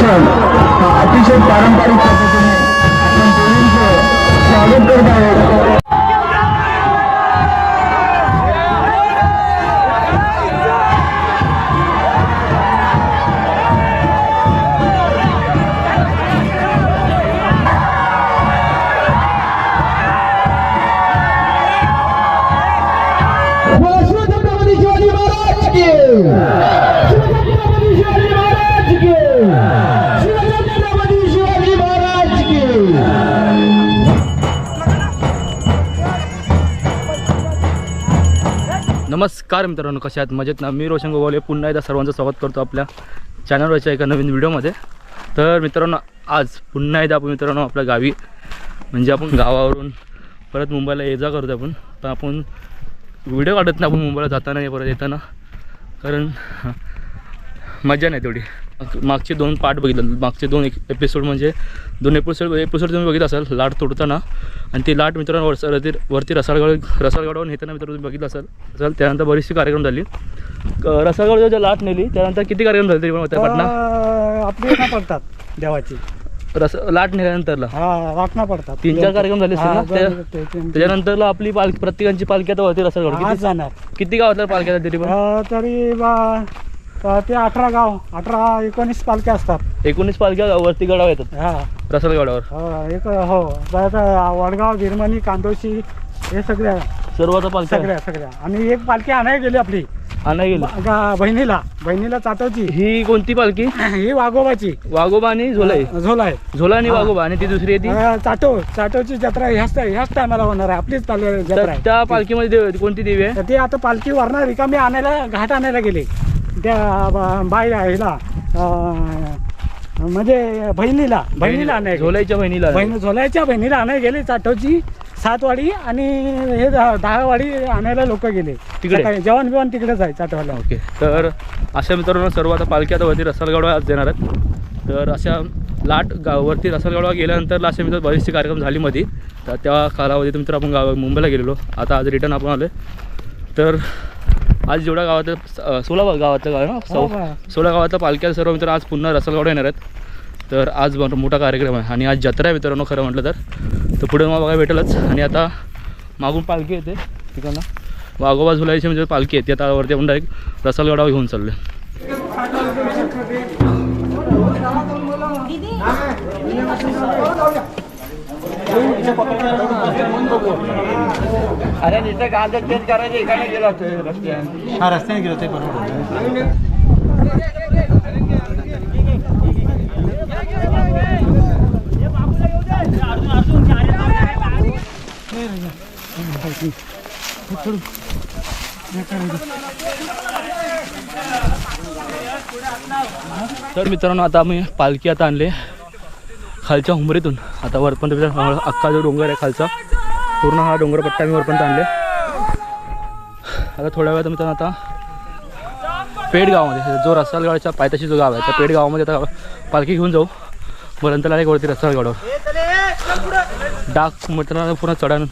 क्षण अतिशय पारंपरिक मित्रांनो कशा आहात? मजेत ना? मी रोशन गोवाले पुन्हा एकदा सर्वांचं स्वागत करतो आपल्या चॅनलवरच्या एका नवीन व्हिडिओमध्ये. तर मित्रांनो आज पुन्हा एकदा आपण मित्रांनो आपल्या गावी म्हणजे आपण गावावरून परत मुंबईला ये जा करतो आपण. पण आपण व्हिडिओ काढत नाही आपण मुंबईला जाताना परत येताना. कारण मजा नाही तेवढी. मागचे दोन पार्ट बघितलं. मागचे दोन एपिसोड म्हणजे दोन एपिसोड एपिसोड तुम्ही बघितलं असाल लाट तोडताना. आणि ती लाट मित्रांनो वर वरती वरती रसाळगड रसाळगडावरून येताना मित्रांनो तुम्ही बघितलं असाल असाल त्यानंतर बरीचशी कार्यक्रम झाली. रसाळगड जेव्हा लाट नेली त्यानंतर किती कार्यक्रम झाले तरी पण त्या पाटणा? आपली ना पडतात देवाची. रस लाट नेल्यानंतरला. राखणा पडतात. तीन चार कार्यक्रम झाले असतील ना? त्याच्यानंतरला आपली पाल प्रत्येकांची पालखी आता वरती रसाळगड. किती गावातल्या पालख्या तरी तरी बा- अं, ते अठरा गाव अठरा एकोणीस पालख्या असतात. एकोणीस पालख्या वरती गडावर येतात? हा. रसाळगडावर हो, एक हो. वडगाव गिरमणी कांदोशी हे सगळ्या. सर्व आता पालख्या? सगळ्या सगळ्या. आणि एक पालखी आणायला गेली आपली. आणा गेली? ब- गा- बहिणीला. बहिणीला चाटवची ही कोणती पालखी? ही वाघोबाची. वाघोबा आणि झोला आहे झोला आणि. वाघोबा. आणि ती दुसरी आहे ती? अं, चाटो चाटोची जत्रा ह्याच ह्याच टायमाला होणार आहे. आपलीच पाल- जत्रा तर आहे. त्या पालखीमध्ये देव कोणती देवी आहे? तर ते आता पालखी वरणार रिकामी आणायला घाट आणायला गेले. त्या ब- बाई ह्याला अं, म्हणजे बहिणीला बहिणीला गेले. झोलाईच्या बहिणीला. बहिणी झोलायच्या बहिणीला आणायला गेले चाटोची सातवाडी आणि हे दहा- दहावाडी आणायला लोक गेले. तिकडे? जेवण बिवण तिकडेच आहे चाटवाला ओके. तर अशा मित्रांनो सर्व आता पालखी आता वरती रसालगडवा आज देणार आहेत. तर अशा लाट गावावरती रसालगडवा गेल्यानंतर अशा मित्र बरेचसे कार्यक्रम झाली मध्ये तर त्या कालावधीत मित्र आपण गाव मुंबईला गेलेलो. आता आज रिटर्न आपण आलो तर आज जेवढ्या गावातलं सोळा गावातलं गाव आहे ना हो? सोळा गावातल्या पालख्या सर्व मित्र आज पुन्हा रसालगडवा येणार आहेत. तर आज मोठा मोठा कार्यक्रम आहे. आणि आज जत्रा आहे मित्रांनो खरं म्हटलं तर. तर पुढे मग बघायला भेटेलच. आणि आता मागून पालखी येते ठिकाणा वाघोबा झुलाईची म्हणजे पालखी आहे ती आता वरती आपण डायरेक्ट रसालगडावर घेऊन चाललो अरे नुसतं गाजर चेंज करायचं इकडे गेलो असतो रस्त्याने हा रस्त्याने गेलो ते बरोबर. तर मित्रांनो आता आम्ही पालखी आता आणले खालच्या हुमरीतून आता वरपर्यंत अख्खा जो डोंगर आहे खालचा पूर्ण हा डोंगरपट्टा मी वरपर्यंत आणले. आता थोड्या वेळात मित्रांनो आता पेड गावामध्ये जो रसालगडच्या पायथ्याशी जो गाव आहे त्या पेड गावामध्ये आता पालखी घेऊन जाऊ. पर्यंत एक वरती रसालगडावर डाक मित्रांनो पूर्ण चढण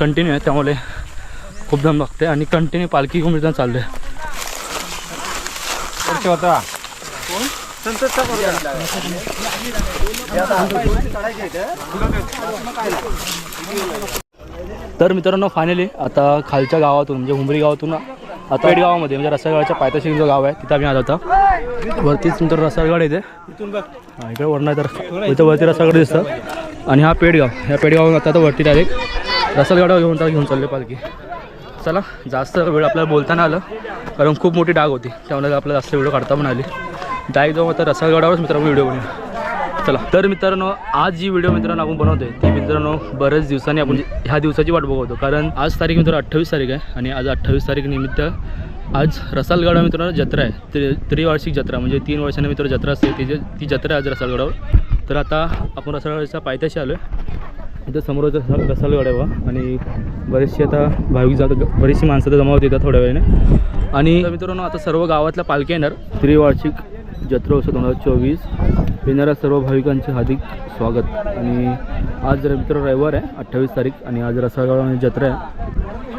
कंटिन्यू आहे त्यामुळे खूप दम लागते आणि कंटिन्यू पालखी घेऊन मित्रांनो चाललो आहे तर मित्रांनो फायनली आता खालच्या गावातून म्हणजे हुंबरी गावातून आता पेड गावामध्ये म्हणजे रसाळगडाच्या पायथ्याशी जो गाव आहे तिथं आम्ही आलो होता. वरतीच नंतर रसाळगड येते हा इकडे आहे तर इथं वरती रसाळगड दिसतं. आणि हा पेडगाव ह्या पेडगावून आता आता वरती डायरेक्ट रसाळगडावर घेऊन तर घेऊन चालले पालखी. चला जास्त वेळ आपल्याला बोलताना आलं कारण खूप मोठी डाग होती. त्यामुळे आपल्याला जास्त व्हिडिओ काढता पण आली. डायरेक्ट जाऊन आता रसाळगडावरच मित्रांनो व्हिडिओ बनवू चला. तर मित्रांनो आज जी व्हिडिओ मित्रांनो आपण बनवतोय ती मित्रांनो बऱ्याच दिवसांनी आपण ह्या दिवसाची वाट बघवतो कारण आज तारीख मित्रांनो अठ्ठावीस तारीख आहे आणि आज अठ्ठावीस तारीख निमित्त आज रसालगडा मित्रांनो जत्रा आहे. त्रि त्रिवार्षिक जत्रा म्हणजे तीन वर्षांनी मित्र जत्रा असते. ती ती जत्रा आहे आज रसालगडावर. तर आता आपण रसालगडाच्या पायथ्याशी आलो आहे इथं समोरचा रसालगड आहे बा आणि बरेचशी आता भाविक जात बरीचशी माणसं तर जमा होती येतात थोड्या वेळाने. आणि मित्रांनो आता सर्व गावातल्या पालख्या येणार. त्रिवार्षिक जत्रोत्सव दोन हजार चोवीस. येणाऱ्या सर्व भाविकांचे हार्दिक स्वागत. आणि आज जर मित्र रविवार आहे अठ्ठावीस तारीख आणि आज रसाळगाव जत्रा आहे.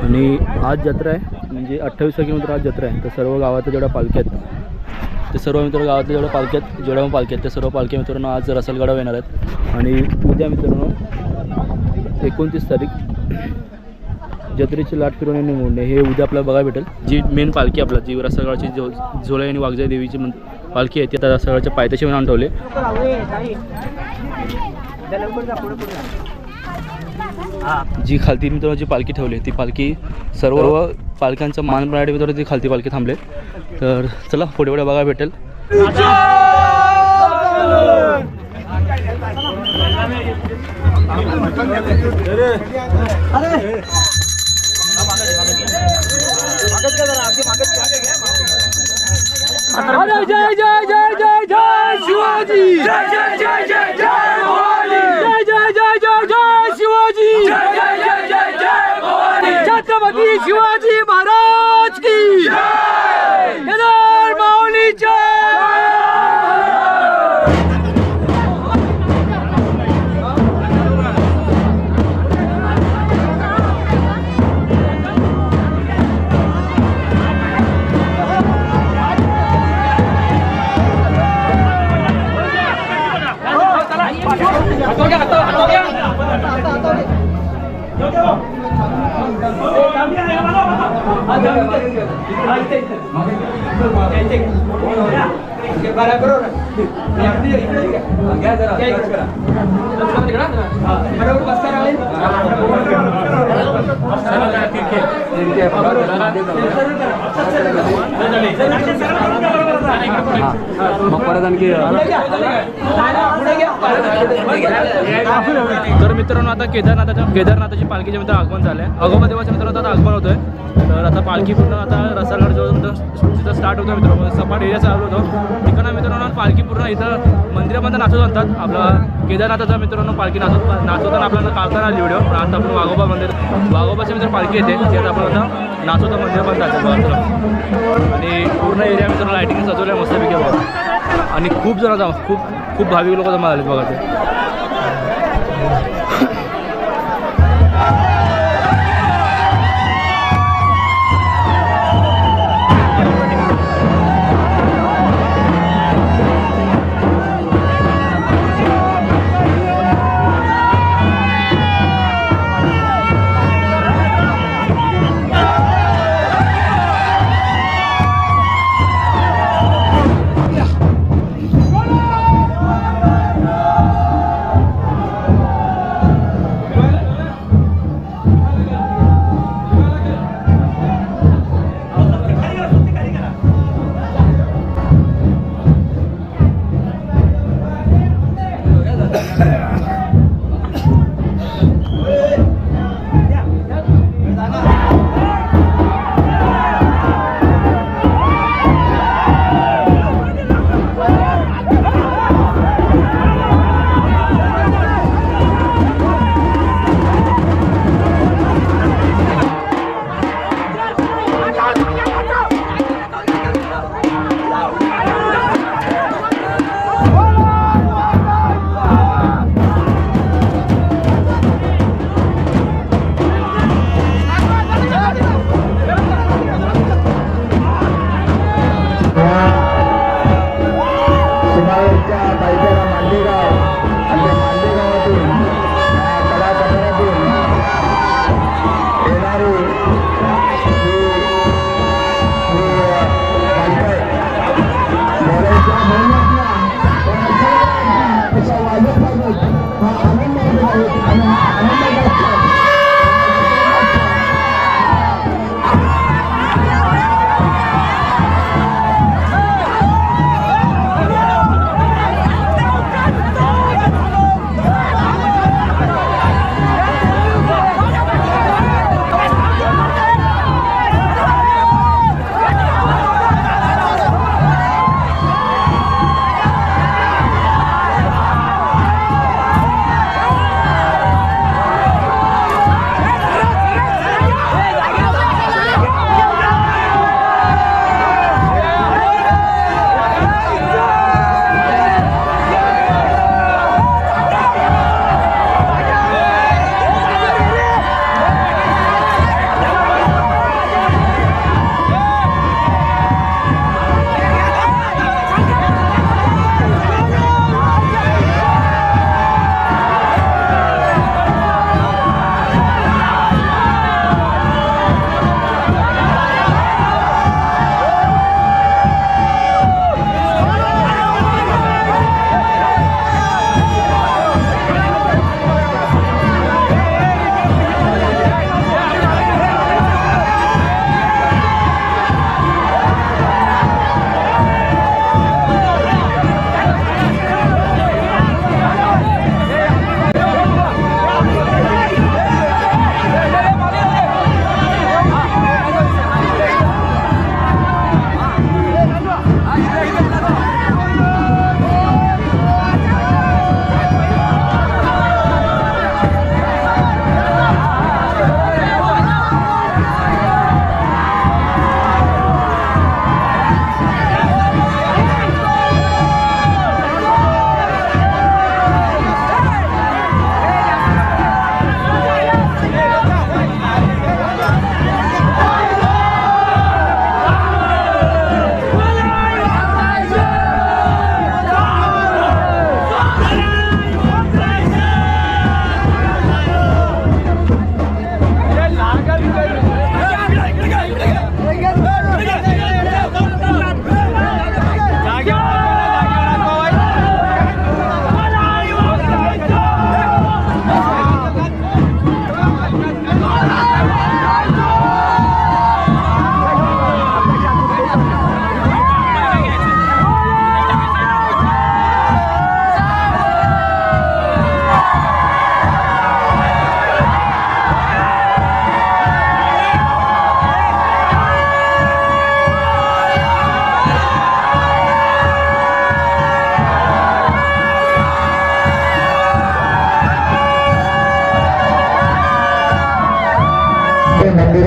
आणि आज जत्रा आहे म्हणजे अठ्ठावीस तारखेनंतर आज जत्रा आहे. तर सर्व गावातल्या जेवढ्या पालख्या आहेत ते सर्व मित्र गावातल्या जेवढ्या पालखी आहेत जेवढ्या पालख्या पालखी आहेत त्या सर्व पालखी मित्रांनो आज रसलगडावर येणार आहेत. आणि उद्या मित्रांनो एकोणतीस तारीख जत्रेची लाट फिरवणे आणि मोडणे हे उद्या आपल्याला बघायला भेटेल. जी मेन पालखी आपला जी रसलगडाची जो झोलाई आणि वाघजाई देवीची मन पालखी आहे ती आता रसलगडच्या पायथ्याशी म्हणून ठेवले. जी खालती मित्रांनो जी पालखी ठेवली ती पालखी सर्व पालख्यांचं मान मराठी मित्रांनो ती खालती पालखी थांबले. तर चला पुढे पुढे बघायला भेटेल. अरे जय शिवाजी जय जय जय ¿Qué pasa? ¿Qué pasa? तर मित्रांनो आता केदारनाथाच्या केदारनाथाची पालखीचे मित्र आगमन झालं आहे अगोबा देवाच्या मित्रांनो आता आगमन होतोय. तर आता पालखी पूर्ण आता रसागड जो तिथं स्टार्ट होतो मित्रांनो. सपाट एरिया चालू होतो. तिकडं मित्रांनो पालखी पूर्ण इथं मंदिरामध्ये नाचत आणतात आपला केदारनाथाचा मित्रांनो पालखी नाचत नाचवताना आपल्याला काढता आली व्हिडिओ पण आता आपण वाघोबा मंदिर वाघोबाचे मित्र पालखी येते. ते आपण आता नाचवता मंदिरामध्ये जायचं आणि पूर्ण एरिया मित्रांनो लाईटिंग आहे मस्तपैकी बघा. आणि खूप जण जा खूप खूप भाविक लोक जमा झाले बघा ते. Yeah.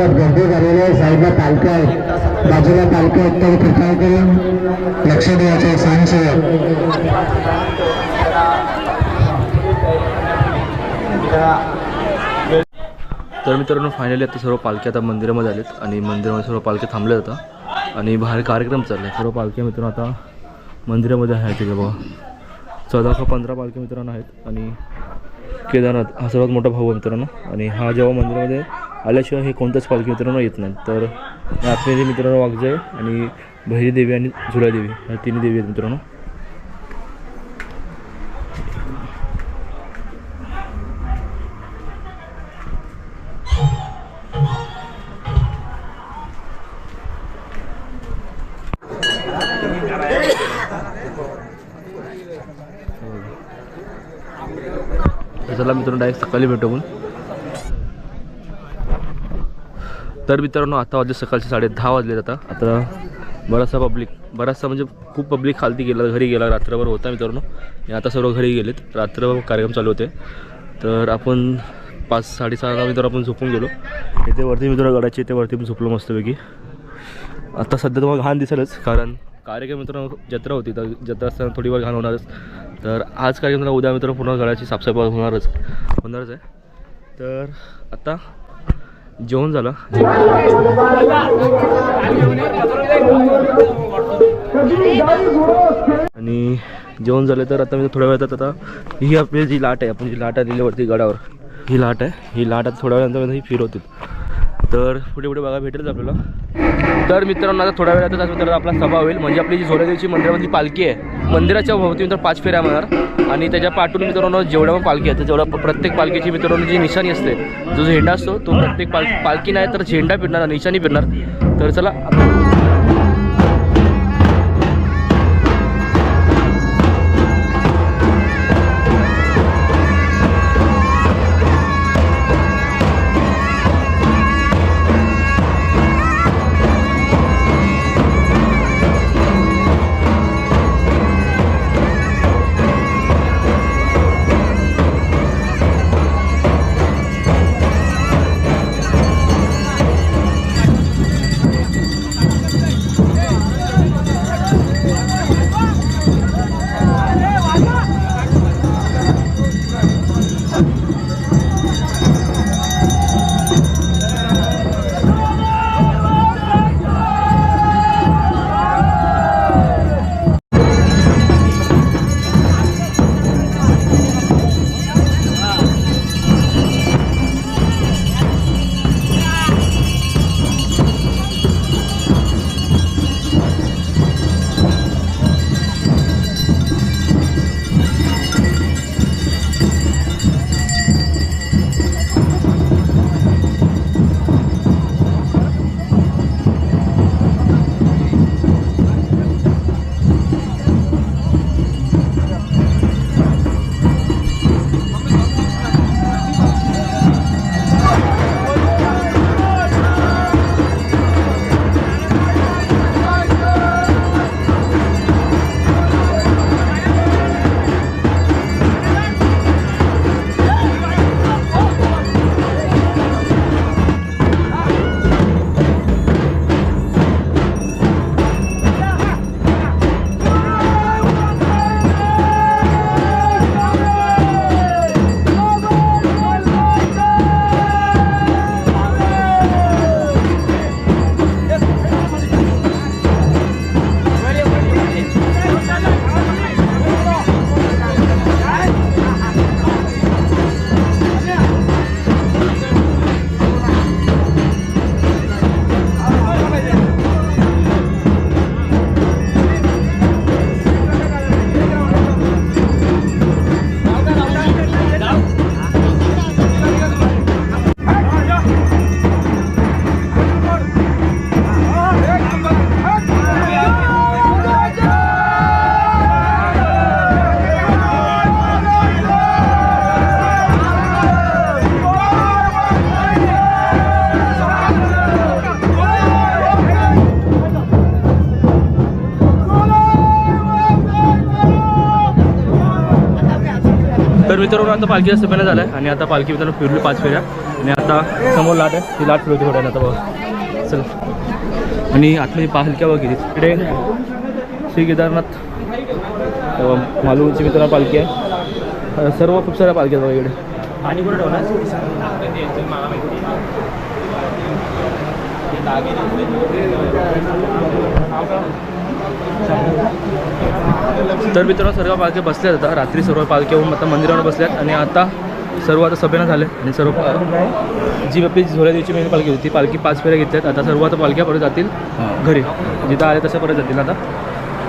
साईडला पालख्या आहेत. बाजूला पालख्या आहेत. तर कृपया करून लक्ष द्यायचं स्वयंसेवक तर मित्रांनो फायनली आता सर्व पालख्या आता मंदिरामध्ये आलेत. आणि मंदिरामध्ये सर्व पालख्या थांबल्या आता. आणि बाहेर कार्यक्रम चालला आहे सर्व पालख्या मित्रांनो आता मंदिरामध्ये आहे तिथे बघा. चौदा का पंधरा पालख्या मित्रांनो आहेत. आणि केदारनाथ हा सर्वात मोठा भाऊ आहे मित्रांनो. आणि हा जेव्हा मंदिरामध्ये आल्याशिवाय हे कोणत्याच पालखी मित्रांनो येत नाही. तर आत्मेरी मित्रांनो वागजय आणि भैरी देवी आणि झुलादेवी ह्या तिन्ही देवी आहेत मित्रांनो. चला मित्रांनो डायरेक्ट सकाळी भेटू आपण तर मित्रांनो आता वाजले सकाळचे साडे दहा वाजले आता. आता बराचसा पब्लिक बराचसा म्हणजे खूप पब्लिक खालती गेला घरी गेला रात्रभर होता मित्रांनो. आणि आता सर्व घरी गेलेत. रात्रभर कार्यक्रम चालू होते. तर आपण पाच साडेसहाला मित्र आपण झोपून गेलो. इथे वरती मित्र गडाचे इथे वरती पण झोपलो मस्तपैकी. आता सध्या तुम्हाला घाण दिसेलच कारण कार्यक्रम मित्रांनो जत्रा होती तर जत्रा असताना थोडी वेळ घाण होणारच. तर आज कार्यक्रम उद्या मित्र पूर्ण गळ्याची साफसफाई होणारच होणारच आहे. तर आता जेवण झालं. आणि जेवण झालं तर आता मी थोड्या वेळात आता ही आपली जी लाट आहे आपण जी लाट आलेली वरती गडावर ही लाट आहे? ही लाट आता थोड्या वेळानंतर ही फिरवतील. तर पुढे पुढे बघा भेटेलच आपल्याला. तर मित्रांनो आता थोड्या वेळातच आज मित्रांनो आपला सभा होईल. म्हणजे आपली जी झोरादेवीची मंदिरामधली पालखी आहे मंदिराच्या भोवती मित्र पाच फेऱ्या मारणार आणि त्याच्या पाठून मित्रांनो जेवढ्या पण पालखी आहे तेवढ्या प्रत्येक पालखीची मित्रांनो जी निशाणी असते जो झेंडा असतो तो प्रत्येक पाल पालखी नाही तर झेंडा फिरणार निशाणी फिरणार. तर चला तर मित्रांनो आता पालखीचा सफेना झाला आहे आणि आता पालखी मित्रांनो फिरली पाच फेऱ्या. आणि आता समोर लाट आहे ती लाट फिरवते थोड्या आता बघा. चल. आणि आतमध्ये पालख्या वगैरे इकडे श्री केदारनाथ अ, मालवणची मित्रांनो पालखी आहे. सर्व खूप साऱ्या पालख्या आहेत बघा इकडे. आणि कुठे तर मित्रांनो सर्व पालख्या बसल्यात आता. रात्री सर्व पालख्या होऊन आता मंदिरावर बसल्यात. आणि आता सर्व आता सभेनं झाले. आणि सर्व जी आपली झोल्या देवीची मेन पालखी होती पालखी पाच फेऱ्या घेतल्यात. आता सर्व आता पालख्या परत जातील घरी. जिथं आले तशा परत जातील आता.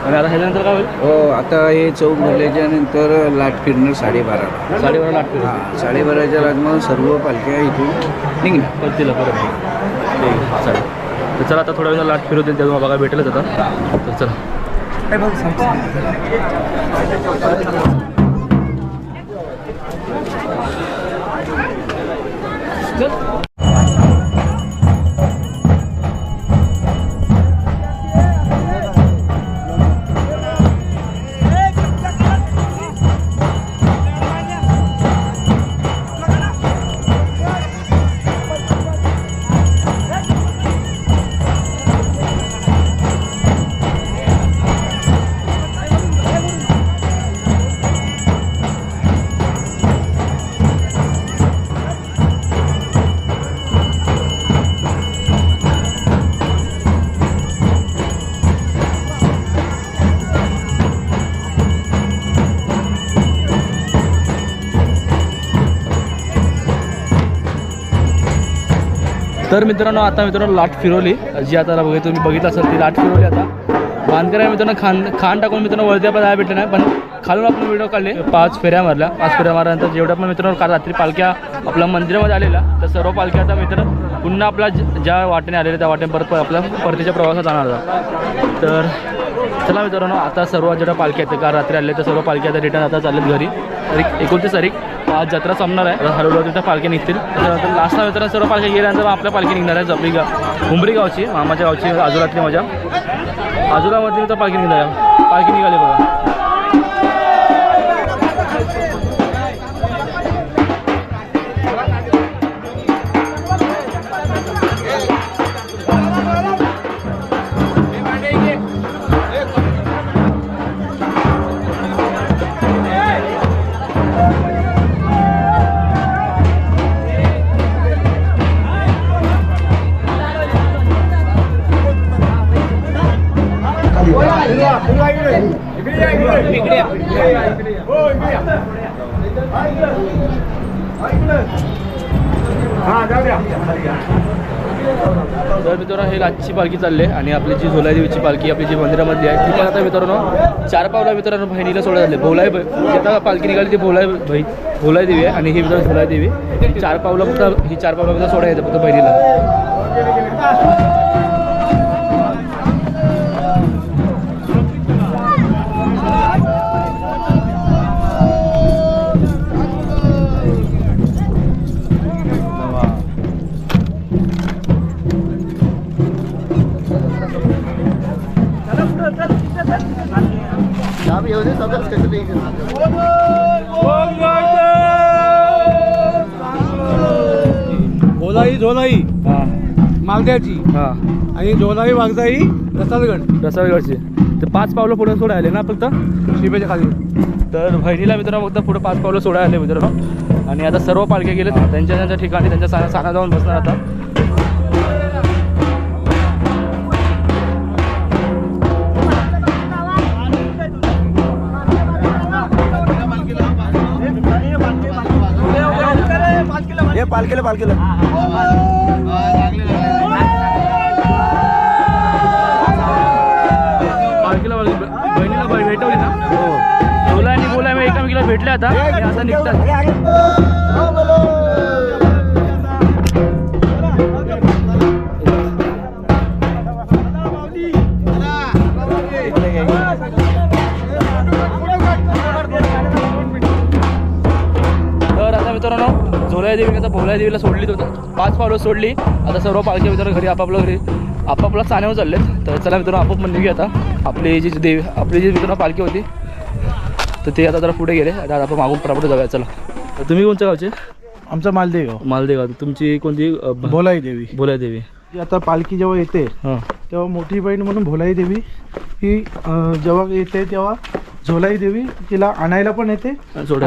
आणि आता ह्याच्यानंतर काय होईल? हो आता हे चौक भरल्याच्या नंतर लाट फिरणार साडेबारा. साडेबारा लागतील हां साडेबाराच्या राजमधून सर्व पालख्या इथून निघणार. परतीला परत. ठीक चालेल. तर चला आता थोड्या वेळा लाट फिरू देईल तेव्हा बघा भेटेलच आता. तर चला. 해봐도 상관없어요. तर मित्रांनो आता मित्रांनो लाट फिरवली. जी आता बघा तुम्ही बघितलं असेल ती लाट फिरवली आता. बांधकऱ्या मित्रांनो खान खान टाकून मित्रांनो वरती आपण जायला भेटलं नाही पण खालून आपण व्हिडिओ काढले. पाच फेऱ्या मारल्या. पाच फेऱ्या मारल्यानंतर जेवढ्या पण मित्रांनो काल रात्री पालख्या आपल्या मंदिरामध्ये आलेल्या तर सर्व पालख्या आता मित्र पुन्हा आपला ज- ज्या वाटेने आलेल्या त्या वाटेने परत आपल्या परतीच्या प्रवासात जाणार होता तर चला मित्रांनो आता सर्व जेवढ्या पालख्या आहेत काल रात्री आले तर सर्व पालख्या आता रिटर्न आता चाललेत घरी. तारीख एकोणतीस तारीख आज जत्रा संपणार आहे. हळूहळू तिथं पालख्या निघतील. तर लास्टला मित्रांनो सर्व पालख्या गेल्यानंतर मग आपल्या पालखी निघणार आहे जपली गाव उंबरी गावची मामाच्या गावची आजोरातली माझ्या आजोरामध्ये तर पालखी निघाली आहे. पालखी निघाली बघा. तर मित्रांनो हे रातची पालखी चालली आहे आणि आपली जी झोलाई देवीची पालखी आपली जी मंदिरामधली आहे ती पण आता मित्रांनो चार पावला मित्रांनो बहिणीला सोडा झाले जी आता पालखी निघाली ती भोलाई बही भोलाई देवी आहे आणि ही मित्रांनो झोलाई देवी. चार पावला फक्त ही चार पावला सोडा येते फक्त बहिणीला. झोलाई झोलाई. हां. मालद्याची. हां. आणि झोलाई वागजाई रसालगड रसाळगडची ते पाच पावलं पुढे सोडा आले ना फक्त? शिबेच्या खाली. तर बहिणीला मित्रांनो फक्त पुढे पाच पावलं सोडा आले मित्रांनो. आणि आता सर्व पालख्या गेले त्यांच्या त्यांच्या ठिकाणी त्यांच्या साना साना जाऊन बसणार आता. पालखीला पालखीला पालखीला पालखी बहिणीला बहीण भेटवली ना? हो. बोला आणि बोला मी एकामेकीला भेटले आता. आता निघतात. झोलाय देवी आता भोलाय देवीला सोडली तर पाच पावलं सोडली. आता सर्व पालखी मित्रांनो घरी आपापल्या घरी आपापला चाण्यावर चाललेत. तर चला मित्रांनो आपोआप म्हणली आता. आपली जी देवी आपली जी मित्रांनो पालखी होती तर ते आता जरा पुढे गेले. आता आपण मागून पटापट जाऊया. चला. तर तुम्ही कोणत्या गावचे? आमचा मालदेव. मालदेव. तुमची कोणती बोलाई देवी भोलाय देवी आता पालखी जेव्हा येते तेव्हा मोठी बहीण म्हणून भोलाई देवी ही जेव्हा येते तेव्हा झोलाई देवी तिला आणायला पण येते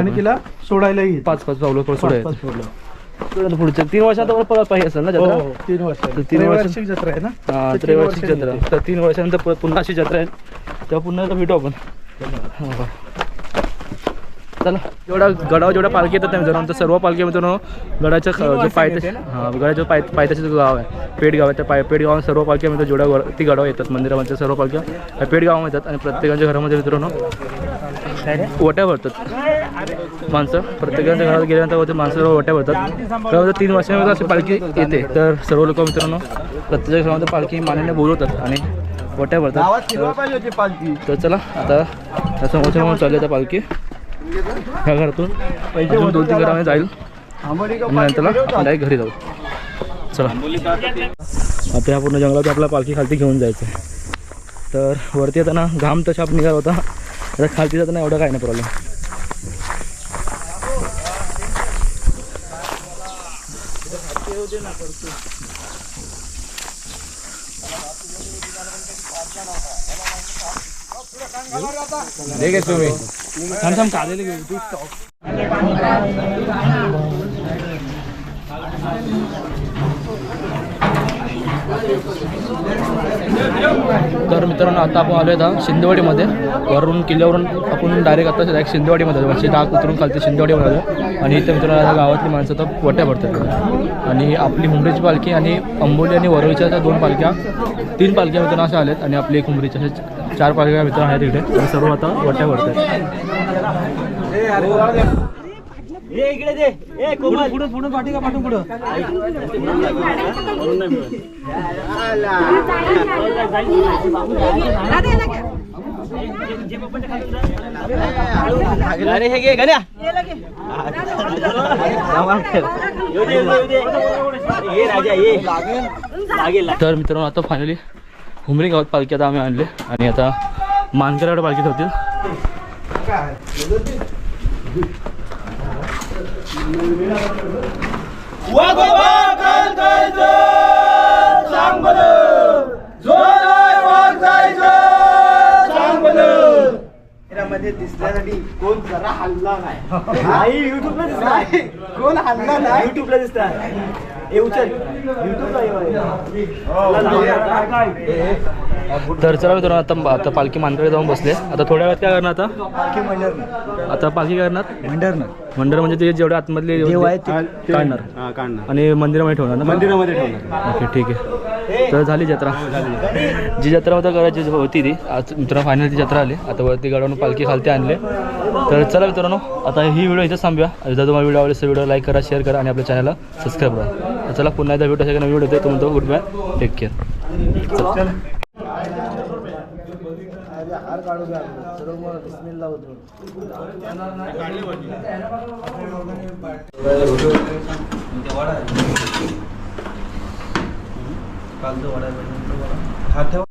आणि. तिला सोडायलाही येते. पाच पाच पावलं पाच. आता पुढच्या तीन वर्षात परत परत पाहिजे असेल ना हो जत्रा? हो, तीन वर्ष तीन वर्ष- वार्षिक जत्रा आहे ना? हा त्रैवार्षिक जत्रा. तर तीन वर्षानंतर पुन्हा अशी जत्रा आहे. तेव्हा पुन्हा भेटू आपण. चला जेवढा गडावर जेवढ्या पालखी येतात मित्रांनो तर सर्व पालखी मित्रांनो गडाच्या जो पायथ्याशी हां गडाच्या पाय पायथ्याशी जो गाव आहे पेठ गाव आहे त्या पाय पेठ गावात सर्व पालख्या मित्र जेवढ्या ती गडावर येतात मंदिरामध्ये सर्व पालख्या त्या पेठ गावामध्ये येतात आणि प्रत्येकाच्या घरामध्ये मित्रांनो ओट्या भरतात. माणसं प्रत्येकाच्या घरात गेल्यानंतर ते माणसं सर्व ओट्या भरतात. त्यामध्ये तीन वर्षामध्ये अशी पालखी येते. तर सर्व लोक मित्रांनो प्रत्येक घरामध्ये पालखी मान्याने बोलवतात आणि ओट्या भरतात. तर चला आता त्या समोरच्या समोर चालली आता पालखी. ह्या घरातून अजून दोन तीन घरामध्ये जाईल. आणि नंतरला डायरेक्ट घरी जाऊ. चला. आता ह्या पूर्ण जंगलात आपला पालखी खालती घेऊन जायचं आहे तर वरती येताना घाम तशा आपण निघाला होता. आता खालती जाताना एवढा काय नाही प्रॉब्लेम थांब थांब काढलेले घेऊ तू तर मित्रांनो आता आपण आलो आता शिंदेवाडीमध्ये. वरून किल्ल्यावरून आपण डायरेक्ट आता डायरेक्ट शिंदेवाडीमध्ये आलो डाक उतरून खालती शिंदेवाडीमध्ये आलो आणि इथे मित्रांनो आता गावातली माणसं तर वट्या भरतात आणि आपली हुंबरीची पालखी आणि अंबोली आणि वरळीच्या त्या दोन पालख्या तीन पालख्या मित्रांनो अशा आल्यात. आणि आपली एक हुंबरीच्या चार पालख्या मित्रांनो आहेत इकडे. आणि सर्व आता वट्या भरतात अरे हे घे गण्या ये राजा ये लागेल. तर मित्रांनो आता फायनली हुमरी गावात पालखी आता आम्ही आणले. आणि आता मानकरकडे पालखीत होतील मध्ये दिसण्यासाठी कोण जरा हल्ला नाही. युट्यूबला दिसला. कोण हल्ला नाही. युट्यूबला दिसता हे उचल तर चला मित्रांनो आता आता पालखी मानकडे जाऊन बसले. आता थोड्या वेळात काय करणार आता? आता पालखी काय करणार? मंडर ना मंडळ म्हणजे ते जेवढे आतमधले काढणार. हा काढणार. आणि मंदिरामध्ये ठेवणार ना? मंदिरामध्ये ठेवणार. ओके ठीक आहे. तर झाली जत्रा. जी जत्रा होता करायची जी होती ती आज मित्रांनो फायनल ती जत्रा आली. आता वरती गाडून पालखी खालती आणले. तर चला मित्रांनो आता ही व्हिडिओ इथेच थांबूया. जर तुम्हाला व्हिडिओ आवडले तर व्हिडिओ लाईक करा शेअर करा आणि आपल्या चॅनलला सबस्क्राईब करा. तर चला पुन्हा एकदा व्हिडिओ सेकंड व्हिडिओ येतो तो गुड बाय टेक केअर हा ठेव